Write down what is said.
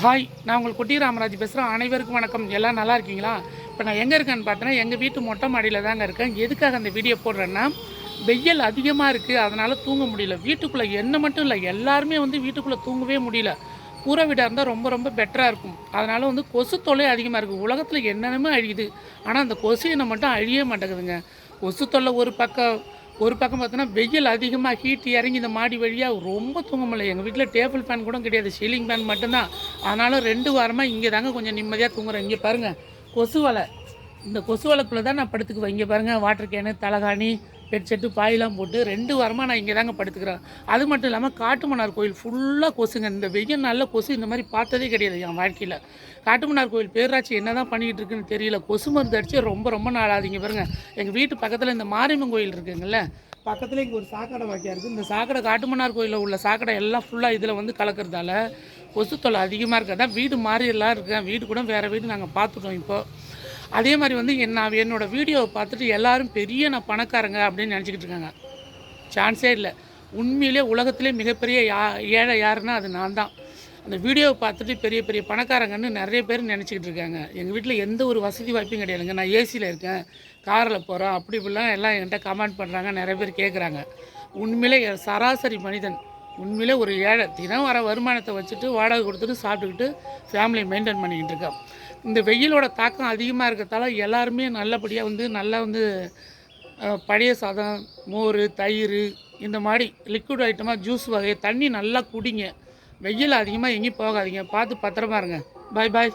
Hi நான் உங்கள் குட்டி ராமராஜ் பேசுகிறேன் அனைவருக்கும் வணக்கம். எல்லாம் நல்லா இருக்கீங்களா? இப்போ நான் எங்கே இருக்கேன்னு பார்த்தேன்னா எங்கள் வீட்டு மொட்டை மாடியில் தாங்க இருக்கேன். எதுக்காக அந்த வீடியோ போடுறேன்னா வெயில் அதிகமாக இருக்குது அதனால் தூங்க முடியல. வீட்டுக்குள்ளே என்ன மட்டும் இல்லை எல்லாருமே வந்து வீட்டுக்குள்ளே தூங்கவே முடியல. கூரை வீடாக இருந்தால் ரொம்ப ரொம்ப பெட்டராக இருக்கும். அதனால் வந்து கொசு தொல்லை அதிகமாக இருக்குது உலகத்தில் என்னென்னமோ அழியுது. ஆனால் அந்த கொசு என்ன மட்டும் அழிய மாட்டேங்குதுங்க. கொசு தொல்லை ஒரு பக்கம் ஒரு பக்கம் பார்த்தோன்னா வெயில் அதிகமாக ஹீட் இறங்கி இந்த மாடி வழியாக ரொம்ப தூங்க முடியல எங்கள் வீட்டில் டேபிள் ஃபேன் கூட கிடையாது. சீலிங் ஃபேன் மட்டும்தான். ஆனாலும் ரெண்டு வாரமாக இங்கே தாங்க கொஞ்சம் நிம்மதியாக தூங்குறேன். இங்கே பாருங்கள் கொசு வலை. இந்த கொசு வலைக்குள்ளே தான் நான் படுத்துக்குவேன். இங்கே பாருங்கள் வாட்டர் கேனு தலகாணி பெட்ஷீட்டு பாயெலாம் போட்டு ரெண்டு வாரமாக நான் இங்கே தாங்க படுத்துக்கிறேன். அது மட்டும் இல்லாமல் காட்டுமன்னார் கோயில் ஃபுல்லாக கொசுங்க. இந்த வெயில் நாளில் கொசு இந்த மாதிரி பார்த்ததே கிடையாது என் வாழ்க்கையில். காட்டுமன்னார் கோயில் பேராட்சி என்ன தான் பண்ணிக்கிட்டு இருக்குன்னு தெரியல. கொசு மருந்து அடித்து ரொம்ப ரொம்ப நாள் ஆகுதுங்க பாருங்க. எங்கள் வீட்டு பக்கத்தில் இந்த மாரியம்மன் கோயில் இருக்குங்கல்ல பக்கத்தில் இங்கே ஒரு சாக்கடை வாக்கியா இருக்குது இந்த சாக்கடை காட்டுமன்னார் கோயிலில் உள்ள சாக்கடை எல்லாம் ஃபுல்லாக இதில் வந்து கலக்கிறதால கொசு தொல்லை அதிகமாக இருக்குது அதான் வீடு மாறியெல்லாம் இருக்கேன். வீடு கூட வேறு வீடு நாங்கள் பார்த்துட்டோம் இப்போது அதே மாதிரி வந்து நான் என்னோடய வீடியோவை பார்த்துட்டு எல்லாரும் பெரிய நான் பணக்காரங்க அப்படின்னு நினச்சிக்கிட்டு இருக்காங்க. சான்ஸே இல்லை. உண்மையிலே உலகத்திலே மிகப்பெரிய யா ஏழை யாருன்னா அது நான் தான். அந்த வீடியோவை பார்த்துட்டு பெரிய பெரிய பணக்காரங்கன்னு நிறைய பேர் நினச்சிக்கிட்டு இருக்காங்க. எங்கள் வீட்டில் எந்த ஒரு வசதி வாய்ப்பும் கிடையாதுங்க. நான் ஏசியில் இருக்கேன். காரில் போகிறேன் அப்படி இப்படிலாம் எல்லாம் என்கிட்ட கமெண்ட் பண்ணுறாங்க நிறைய பேர் கேட்குறாங்க உண்மையிலே சராசரி மனிதன் உண்மையிலே ஒரு ஏழை தினம் வர வருமானத்தை வச்சுட்டு வாடகை கொடுத்துட்டு சாப்பிட்டுக்கிட்டு ஃபேமிலியை மெயின்டைன் பண்ணிக்கிட்டு இருக்கோம் இந்த வெயிலோட தாக்கம் அதிகமாக இருக்கிறதால எல்லாருமே நல்லபடியாக வந்து நல்லா வந்து பழைய சாதம் மோர் தயிர் இந்த மாதிரி லிக்விட் ஐட்டமாக ஜூஸ் வகை தண்ணி நல்லா குடிங்க. வெயில் அதிகமாக எங்கேயும் போகாதீங்க. பார்த்து பத்திரமா இருங்க. பாய் பாய்